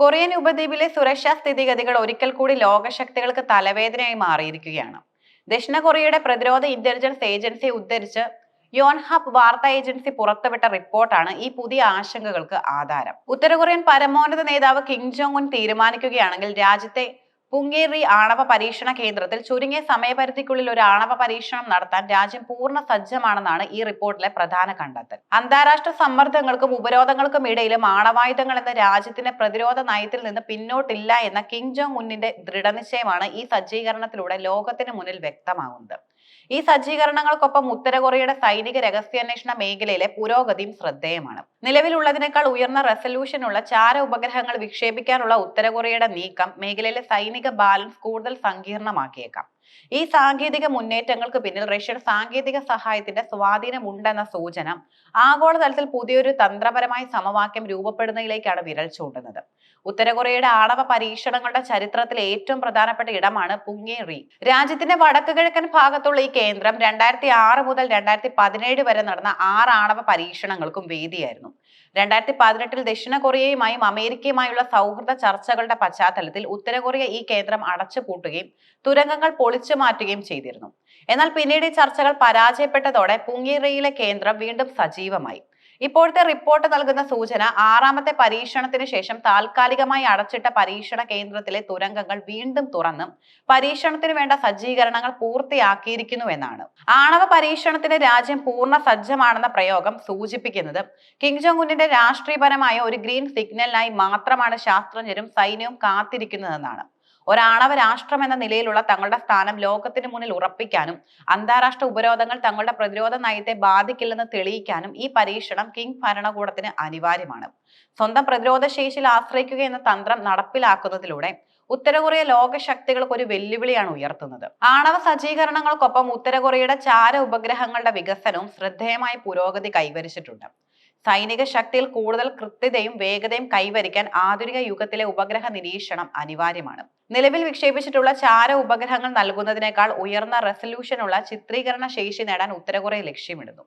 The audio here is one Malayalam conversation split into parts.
കൊറിയൻ ഉപദ്വീപിലെ സുരക്ഷാ സ്ഥിതിഗതികൾ ഒരിക്കൽ കൂടി ലോകശക്തികൾക്ക് തലവേദനയായി മാറിയിരിക്കുകയാണ്. ദക്ഷിണ കൊറിയയുടെ പ്രതിരോധ ഇന്റലിജൻസ് ഏജൻസി ഉദ്ധരിച്ച് യോൻഹാപ്പ് വാർത്താ ഏജൻസി പുറത്തുവിട്ട റിപ്പോർട്ടാണ് ഈ പുതിയ ആശങ്കകൾക്ക് ആധാരം. ഉത്തര കൊറിയൻ പരമോന്നത നേതാവ് കിങ് ജോങ് ഉൻ തീരുമാനിക്കുകയാണെങ്കിൽ രാജ്യത്തെ പുങ്ങേറി ആണവ പരീക്ഷണ കേന്ദ്രത്തിൽ ചുരുങ്ങിയ സമയപരിധിക്കുള്ളിൽ ഒരു ആണവ പരീക്ഷണം നടത്താൻ രാജ്യം പൂർണ സജ്ജമാണെന്നാണ് ഈ റിപ്പോർട്ടിലെ പ്രധാന കണ്ടെത്തൽ. അന്താരാഷ്ട്ര സമ്മർദ്ദങ്ങൾക്കും ഉപരോധങ്ങൾക്കും ഇടയിലും ആണവായുധങ്ങൾ എന്ന രാജ്യത്തിന്റെ പ്രതിരോധ നയത്തിൽ നിന്ന് പിന്നോട്ടില്ല എന്ന കിങ് ജോങ് ഉന്നിന്റെ ദൃഢനിശ്ചയമാണ് ഈ സജ്ജീകരണത്തിലൂടെ ലോകത്തിന് മുന്നിൽ വ്യക്തമാകുന്നത്. ഈ സജ്ജീകരണങ്ങൾക്കൊപ്പം ഉത്തര കൊറിയയുടെ സൈനിക രഹസ്യാന്വേഷണ മേഖലയിലെ പുരോഗതിയും ശ്രദ്ധേയമാണ്. നിലവിലുള്ളതിനേക്കാൾ ഉയർന്ന റെസല്യൂഷനുള്ള ചാര ഉപഗ്രഹങ്ങൾ വിക്ഷേപിക്കാനുള്ള ഉത്തര കൊറിയയുടെ നീക്കം മേഖലയിലെ സൈനിക ബാലൻസ് കൂടുതൽ സങ്കീർണമാക്കിയേക്കാം. ഈ സാങ്കേതിക മുന്നേറ്റങ്ങൾക്ക് പിന്നിൽ റഷ്യൻ സാങ്കേതിക സഹായത്തിന്റെ സ്വാധീനം ഉണ്ടെന്ന സൂചന ആഗോളതലത്തിൽ പുതിയൊരു തന്ത്രപരമായ സമവാക്യം രൂപപ്പെടുന്നതിലേക്കാണ് വിരൽ ചൂണ്ടുന്നത്. ഉത്തര കൊറിയയുടെ ആണവ പരീക്ഷണങ്ങളുടെ ചരിത്രത്തിലെ ഏറ്റവും പ്രധാനപ്പെട്ട ഇടമാണ് പുങ്ങേറി. രാജ്യത്തിന്റെ വടക്ക് കിഴക്കൻ ഭാഗത്തുള്ള ഈ കേന്ദ്രം രണ്ടായിരത്തി ആറ് മുതൽ രണ്ടായിരത്തി പതിനേഴ് വരെ നടന്ന ആറ് ആണവ പരീക്ഷണങ്ങൾക്കും വേദിയായിരുന്നു. രണ്ടായിരത്തി പതിനെട്ടിൽ ദക്ഷിണ കൊറിയയുമായും അമേരിക്കയുമായുള്ള സൗഹൃദ ചർച്ചകളുടെ പശ്ചാത്തലത്തിൽ ഉത്തര കൊറിയ ഈ കേന്ദ്രം അടച്ചുപൂട്ടുകയും തുരങ്കങ്ങൾ പൊളിച്ചു മാറ്റുകയും ചെയ്തിരുന്നു. എന്നാൽ പിന്നീട് ഈ ചർച്ചകൾ പരാജയപ്പെട്ടതോടെ പുങ്ങേറിയിലെ കേന്ദ്രം വീണ്ടും സജീവമായി. ഇപ്പോഴത്തെ റിപ്പോർട്ട് നൽകുന്ന സൂചന ആറാമത്തെ പരീക്ഷണത്തിന് ശേഷം താൽക്കാലികമായി അടച്ചിട്ട പരീക്ഷണ കേന്ദ്രത്തിലെ തുരങ്കങ്ങൾ വീണ്ടും തുറന്ന് പരീക്ഷണത്തിന് വേണ്ട സജ്ജീകരണങ്ങൾ പൂർത്തിയാക്കിയിരിക്കുന്നു എന്നാണ്. ആണവ പരീക്ഷണത്തിന് രാജ്യം പൂർണ സജ്ജമാണെന്ന പ്രയോഗം സൂചിപ്പിക്കുന്നത് കിങ് ജോങ് ഉന്നിന്റെ രാഷ്ട്രീയപരമായ ഒരു ഗ്രീൻ സിഗ്നലിനായി മാത്രമാണ് ശാസ്ത്രജ്ഞരും സൈന്യവും കാത്തിരിക്കുന്നതെന്നാണ്. ഒരാണവ രാഷ്ട്രം എന്ന നിലയിലുള്ള തങ്ങളുടെ സ്ഥാനം ലോകത്തിന് മുന്നിൽ ഉറപ്പിക്കാനും അന്താരാഷ്ട്ര ഉപരോധങ്ങൾ തങ്ങളുടെ പ്രതിരോധ നയത്തെ ബാധിക്കില്ലെന്ന് തെളിയിക്കാനും ഈ പരീക്ഷണം കിങ് ഭരണകൂടത്തിന് അനിവാര്യമാണ്. സ്വന്തം പ്രതിരോധ ശേഷിയിൽ ആശ്രയിക്കുക എന്ന തന്ത്രം നടപ്പിലാക്കുന്നതിലൂടെ ഉത്തര കൊറിയ ലോകശക്തികൾക്ക് ഒരു വെല്ലുവിളിയാണ് ഉയർത്തുന്നത്. ആണവ സജ്ജീകരണങ്ങൾക്കൊപ്പം ഉത്തര കൊറിയയുടെ ചാര ഉപഗ്രഹങ്ങളുടെ വികസനവും ശ്രദ്ധേയമായ പുരോഗതി കൈവരിച്ചിട്ടുണ്ട്. സൈനിക ശക്തിയിൽ കൂടുതൽ കൃത്യതയും വേഗതയും കൈവരിക്കാൻ ആധുനിക യുഗത്തിലെ ഉപഗ്രഹ നിരീക്ഷണം അനിവാര്യമാണ്. നിലവിൽ വിക്ഷേപിച്ചിട്ടുള്ള ചാര ഉപഗ്രഹങ്ങൾ നൽകുന്നതിനേക്കാൾ ഉയർന്ന റെസല്യൂഷനുള്ള ചിത്രീകരണ ശേഷി നേടാൻ ഉത്തരകൊറിയ ലക്ഷ്യമിടുന്നു.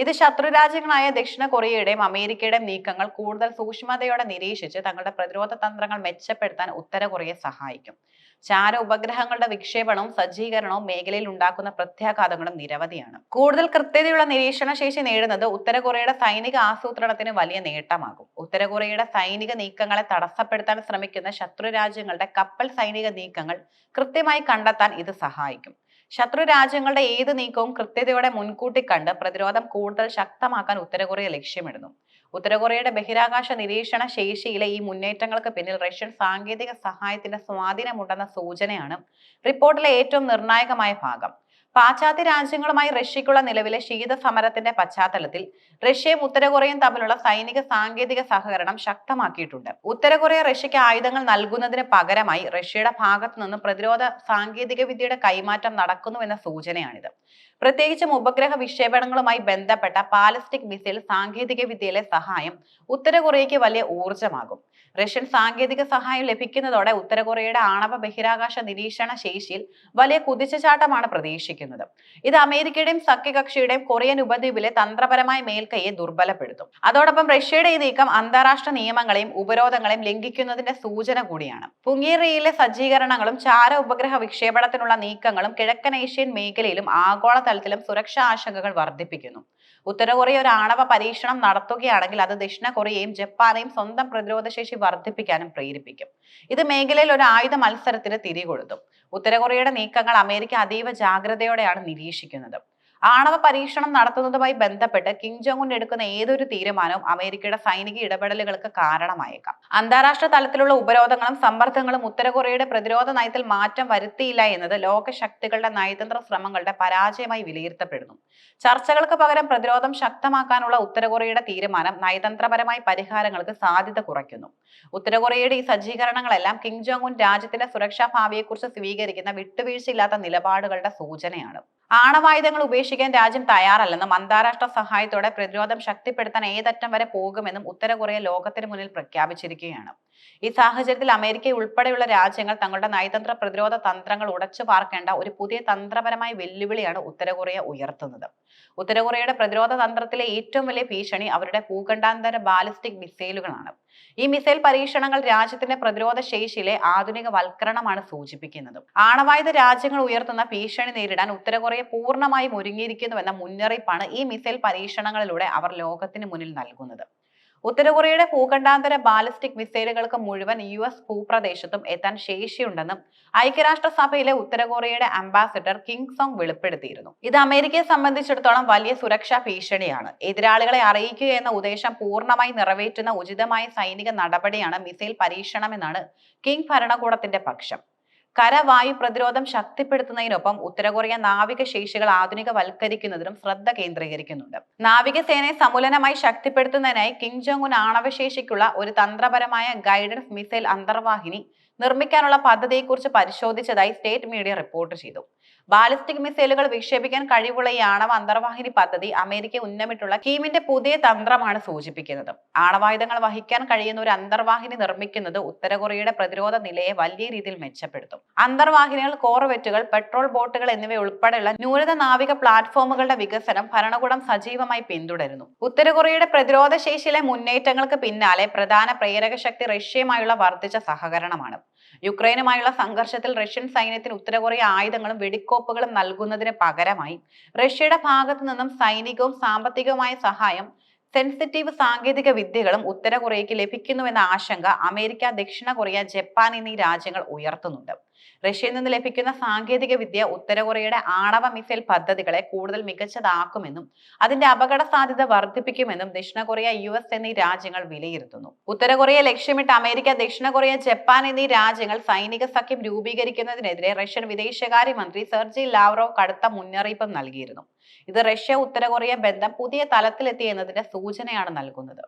ഇത് ശത്രുരാജ്യങ്ങളായ ദക്ഷിണ കൊറിയയുടെയും അമേരിക്കയുടെയും നീക്കങ്ങൾ കൂടുതൽ സൂക്ഷ്മതയോടെ നിരീക്ഷിച്ച് തങ്ങളുടെ പ്രതിരോധ തന്ത്രങ്ങൾ മെച്ചപ്പെടുത്താൻ ഉത്തര കൊറിയയെ സഹായിക്കും. ചാര ഉപഗ്രഹങ്ങളുടെ വിക്ഷേപണവും സജ്ജീകരണവും മേഖലയിൽ ഉണ്ടാക്കുന്ന പ്രത്യാഘാതങ്ങളും നിരവധിയാണ്. കൂടുതൽ കൃത്യതയുള്ള നിരീക്ഷണ ശേഷി നേടുന്നത് ഉത്തര കൊറിയയുടെ സൈനിക ആസൂത്രണത്തിന് വലിയ നേട്ടമാകും. ഉത്തര കൊറിയയുടെ സൈനിക നീക്കങ്ങളെ തടസ്സപ്പെടുത്താൻ ശ്രമിക്കുന്ന ശത്രു രാജ്യങ്ങളുടെ കപ്പൽ സൈനിക നീക്കങ്ങൾ കൃത്യമായി കണ്ടെത്താൻ ഇത് സഹായിക്കും. ശത്രു രാജ്യങ്ങളുടെ ഏത് നീക്കവും കൃത്യതയോടെ മുൻകൂട്ടി കണ്ട് പ്രതിരോധം കൂടുതൽ ശക്തമാക്കാൻ ഉത്തര കൊറിയ ലക്ഷ്യമിടുന്നു. ഉത്തര കൊറിയയുടെ ബഹിരാകാശ നിരീക്ഷണ ശേഷിയിലെ ഈ മുന്നേറ്റങ്ങൾക്ക് പിന്നിൽ റഷ്യൻ സാങ്കേതിക സഹായത്തിന്റെ സ്വാധീനമുണ്ടെന്ന സൂചനയാണ് റിപ്പോർട്ടിലെ ഏറ്റവും നിർണായകമായ ഭാഗം. പാശ്ചാത്യ രാജ്യങ്ങളുമായി റഷ്യക്കുള്ള നിലവിലെ ശീത സമരത്തിന്റെ പശ്ചാത്തലത്തിൽ റഷ്യയും ഉത്തര കൊറിയയും തമ്മിലുള്ള സൈനിക സാങ്കേതിക സഹകരണം ശക്തമാക്കിയിട്ടുണ്ട്. ഉത്തര കൊറിയ റഷ്യയ്ക്ക് ആയുധങ്ങൾ നൽകുന്നതിന് പകരമായി റഷ്യയുടെ ഭാഗത്തു നിന്ന് പ്രതിരോധ സാങ്കേതിക വിദ്യയുടെ കൈമാറ്റം നടക്കുന്നുവെന്ന സൂചനയാണിത്. പ്രത്യേകിച്ചും ഉപഗ്രഹ വിക്ഷേപണങ്ങളുമായി ബന്ധപ്പെട്ട പാലസ്റ്റിക് മിസൈൽ സാങ്കേതിക വിദ്യയിലെ സഹായം ഉത്തര കൊറിയയ്ക്ക് വലിയ ഊർജമാകും റഷ്യൻ സാങ്കേതിക സഹായം ലഭിക്കുന്നതോടെ ഉത്തര കൊറിയയുടെ ആണവ ബഹിരാകാശ നിരീക്ഷണ ശേഷിയിൽ വലിയ കുതിച്ചുചാട്ടമാണ് പ്രതീക്ഷിക്കുന്നത്. ഇത് അമേരിക്കയുടെയും സഖ്യകക്ഷിയുടെയും കൊറിയൻ ഉപദ്വീപിലെ തന്ത്രപരമായ മേൽക്കൈയെ ദുർബലപ്പെടുത്തും. അതോടൊപ്പം റഷ്യയുടെ ഈ നീക്കം അന്താരാഷ്ട്ര നിയമങ്ങളെയും ഉപരോധങ്ങളെയും ലംഘിക്കുന്നതിന്റെ സൂചന കൂടിയാണ്. പുങ്ങേറിയയിലെ സജ്ജീകരണങ്ങളും ചാര ഉപഗ്രഹ വിക്ഷേപണത്തിനുള്ള നീക്കങ്ങളും കിഴക്കൻ ഏഷ്യൻ മേഖലയിലും ആഗോളതലത്തിലും സുരക്ഷാ ആശങ്കകൾ വർദ്ധിപ്പിക്കുന്നു. ഉത്തര കൊറിയ ഒരു ആണവ പരീക്ഷണം നടത്തുകയാണെങ്കിൽ അത് ദക്ഷിണ കൊറിയയും ജപ്പാനെയും സ്വന്തം പ്രതിരോധശേഷി വർദ്ധിപ്പിക്കാനും പ്രേരിപ്പിക്കും. ഇത് മേഖലയിൽ ഒരു ആയുധ മത്സരത്തിന് തിരികൊളുത്തും ഉത്തര കൊറിയയുടെ നീക്കങ്ങൾ അമേരിക്ക അതീവ ജാഗ്രതയോടെയാണ് നിരീക്ഷിക്കുന്നത്. ആണവ പരീക്ഷണം നടത്തുന്നതുമായി ബന്ധപ്പെട്ട് കിം ജോങ് ഉൻ എടുക്കുന്ന ഏതൊരു തീരുമാനവും അമേരിക്കയുടെ സൈനിക ഇടപെടലുകൾക്ക് കാരണമായേക്കാം. അന്താരാഷ്ട്ര തലത്തിലുള്ള ഉപരോധങ്ങളും സമ്മർദ്ദങ്ങളും ഉത്തര കൊറിയയുടെ പ്രതിരോധ നയത്തിൽ മാറ്റം വരുത്തിയില്ല എന്നത് ലോകശക്തികളുടെ നയതന്ത്ര ശ്രമങ്ങളുടെ പരാജയമായി വിലയിരുത്തപ്പെടുന്നു. ചർച്ചകൾക്ക് പകരം പ്രതിരോധം ശക്തമാക്കാനുള്ള ഉത്തര കൊറിയയുടെ തീരുമാനം നയതന്ത്രപരമായ പരിഹാരങ്ങൾക്ക് സാധ്യത കുറയ്ക്കുന്നു. ഉത്തര കൊറിയയുടെ ഈ സജ്ജീകരണങ്ങളെല്ലാം കിം ജോങ് ഉൻ രാജ്യത്തിന്റെ സുരക്ഷാ ഭാവിയെക്കുറിച്ച് സ്വീകരിക്കുന്ന വിട്ടുവീഴ്ചയില്ലാത്ത നിലപാടുകളുടെ സൂചനയാണ്. ആണവായുധങ്ങൾ ഉപേക്ഷിക്കാൻ രാജ്യം തയ്യാറല്ലെന്നും അന്താരാഷ്ട്ര സഹായത്തോടെ പ്രതിരോധം ശക്തിപ്പെടുത്താൻ ഏതറ്റം വരെ പോകുമെന്നും ഉത്തര കൊറിയ ലോകത്തിന് മുന്നിൽ പ്രഖ്യാപിച്ചിരിക്കുകയാണ്. ഈ സാഹചര്യത്തിൽ അമേരിക്ക ഉൾപ്പെടെയുള്ള രാജ്യങ്ങൾ തങ്ങളുടെ നയതന്ത്ര പ്രതിരോധ തന്ത്രങ്ങൾ ഉടച്ചു പാർക്കേണ്ട ഒരു പുതിയ തന്ത്രപരമായ വെല്ലുവിളിയാണ് ഉത്തര കൊറിയ ഉയർത്തുന്നത്. ഉത്തര കൊറിയയുടെ പ്രതിരോധ തന്ത്രത്തിലെ ഏറ്റവും വലിയ ഭീഷണി അവരുടെ ഭൂഖണ്ഡാന്തര ബാലിസ്റ്റിക് മിസൈലുകളാണ്. ഈ മിസൈൽ പരീക്ഷണങ്ങൾ രാജ്യത്തിന്റെ പ്രതിരോധ ശേഷിയിലെ ആധുനിക വൽക്കരണമാണ് സൂചിപ്പിക്കുന്നത്. ആണവായുധ രാജ്യങ്ങൾ ഉയർത്തുന്ന ഭീഷണി നേരിടാൻ ഉത്തര കൊറിയ പൂർണമായും ഒരുങ്ങിയിരിക്കുന്നുവെന്ന മുന്നറിയിപ്പാണ് ഈ മിസൈൽ പരീക്ഷണങ്ങളിലൂടെ അവർ ലോകത്തിന് മുന്നിൽ നൽകുന്നത്. ഉത്തര കൊറിയയുടെ ഭൂഖണ്ഡാന്തര ബാലിസ്റ്റിക് മിസൈലുകൾക്ക് മുഴുവൻ യു എസ് ഭൂപ്രദേശത്തും എത്താൻ ശേഷിയുണ്ടെന്നും ഐക്യരാഷ്ട്രസഭയിലെ ഉത്തര കൊറിയയുടെ അംബാസിഡർ കിങ് സോങ് വെളിപ്പെടുത്തിയിരുന്നു. ഇത് അമേരിക്കയെ സംബന്ധിച്ചിടത്തോളം വലിയ സുരക്ഷാ ഭീഷണിയാണ്. എതിരാളികളെ അറിയിക്കുക എന്ന ഉദ്ദേശം പൂർണമായി നിറവേറ്റുന്ന ഉചിതമായ സൈനിക നടപടിയാണ് മിസൈൽ പരീക്ഷണമെന്നാണ് കിങ് ഭരണകൂടത്തിന്റെ പക്ഷം. കരവായു പ്രതിരോധം ശക്തിപ്പെടുത്തുന്നതിനൊപ്പം ഉത്തര കൊറിയ നാവിക ശേഷികൾ ആധുനികവൽക്കരിക്കുന്നതിനും ശ്രദ്ധ കേന്ദ്രീകരിക്കുന്നുണ്ട്. നാവികസേനയെ സമൂലനമായി ശക്തിപ്പെടുത്തുന്നതിനായി കിങ് ജോങ് ഉൻ ആണവശേഷിക്കുള്ള ഒരു തന്ത്രപരമായ ഗൈഡൻസ് മിസൈൽ അന്തർവാഹിനി നിർമ്മിക്കാനുള്ള പദ്ധതിയെക്കുറിച്ച് പരിശോധിച്ചതായി സ്റ്റേറ്റ് മീഡിയ റിപ്പോർട്ട് ചെയ്തു. ബാലിസ്റ്റിക് മിസൈലുകൾ വിക്ഷേപിക്കാൻ കഴിവുള്ള ഈ ആണവ അന്തർവാഹിനി പദ്ധതി അമേരിക്ക ഉന്നമിട്ടുള്ള കീമിന്റെ പുതിയ തന്ത്രമാണ് സൂചിപ്പിക്കുന്നത്. ആണവായുധങ്ങൾ വഹിക്കാൻ കഴിയുന്ന ഒരു അന്തർവാഹിനി നിർമ്മിക്കുന്നത് ഉത്തര കൊറിയയുടെ പ്രതിരോധ നിലയെ വലിയ രീതിയിൽ മെച്ചപ്പെടുത്തും. അന്തർവാഹിനികൾ കോർവെറ്റുകൾ പെട്രോൾ ബോട്ടുകൾ എന്നിവ ഉൾപ്പെടെയുള്ള ന്യൂനത നാവിക പ്ലാറ്റ്ഫോമുകളുടെ വികസനം ഭരണകൂടം സജീവമായി പിന്തുടരുന്നു. ഉത്തര കൊറിയയുടെ പ്രതിരോധ ശേഷിയിലെ മുന്നേറ്റങ്ങൾക്ക് പിന്നാലെ പ്രധാന പ്രേരക ശക്തി റഷ്യയുമായുള്ള വർദ്ധിച്ച സഹകരണമാണ്. യുക്രൈനുമായുള്ള സംഘർഷത്തിൽ റഷ്യൻ സൈന്യത്തിന് ഉത്തര കൊറിയ ആയുധങ്ങളും വെടിക്കോപ്പുകളും നൽകുന്നതിന് പകരമായി റഷ്യയുടെ ഭാഗത്തു നിന്നും സൈനികവും സാമ്പത്തികവുമായ സഹായം സെൻസിറ്റീവ് സാങ്കേതിക വിദ്യകളും ഉത്തര കൊറിയയ്ക്ക് ലഭിക്കുന്നുവെന്ന ആശങ്ക അമേരിക്ക ദക്ഷിണ കൊറിയ ജപ്പാൻ എന്നീ രാജ്യങ്ങൾ ഉയർത്തുന്നുണ്ട്. റഷ്യയിൽ നിന്ന് ലഭിക്കുന്ന സാങ്കേതിക വിദ്യ ഉത്തര കൊറിയയുടെ ആണവ മിസൈൽ പദ്ധതികളെ കൂടുതൽ മികച്ചതാക്കുമെന്നും അതിന്റെ അപകട സാധ്യത വർദ്ധിപ്പിക്കുമെന്നും ദക്ഷിണ കൊറിയ യു എസ് എന്നീ രാജ്യങ്ങൾ വിലയിരുത്തുന്നു. ഉത്തര കൊറിയ ലക്ഷ്യമിട്ട് അമേരിക്ക ദക്ഷിണ കൊറിയ ജപ്പാൻ എന്നീ രാജ്യങ്ങൾ സൈനിക സഖ്യം രൂപീകരിക്കുന്നതിനെതിരെ റഷ്യൻ വിദേശകാര്യ മന്ത്രി സെർജി ലാവ്റോവ് കടുത്ത മുന്നറിയിപ്പ് നൽകിയിരുന്നു. ഇത് റഷ്യ ഉത്തര കൊറിയ ബന്ധം പുതിയ തലത്തിലെത്തി എന്നതിന്റെ സൂചനയാണ് നൽകുന്നത്.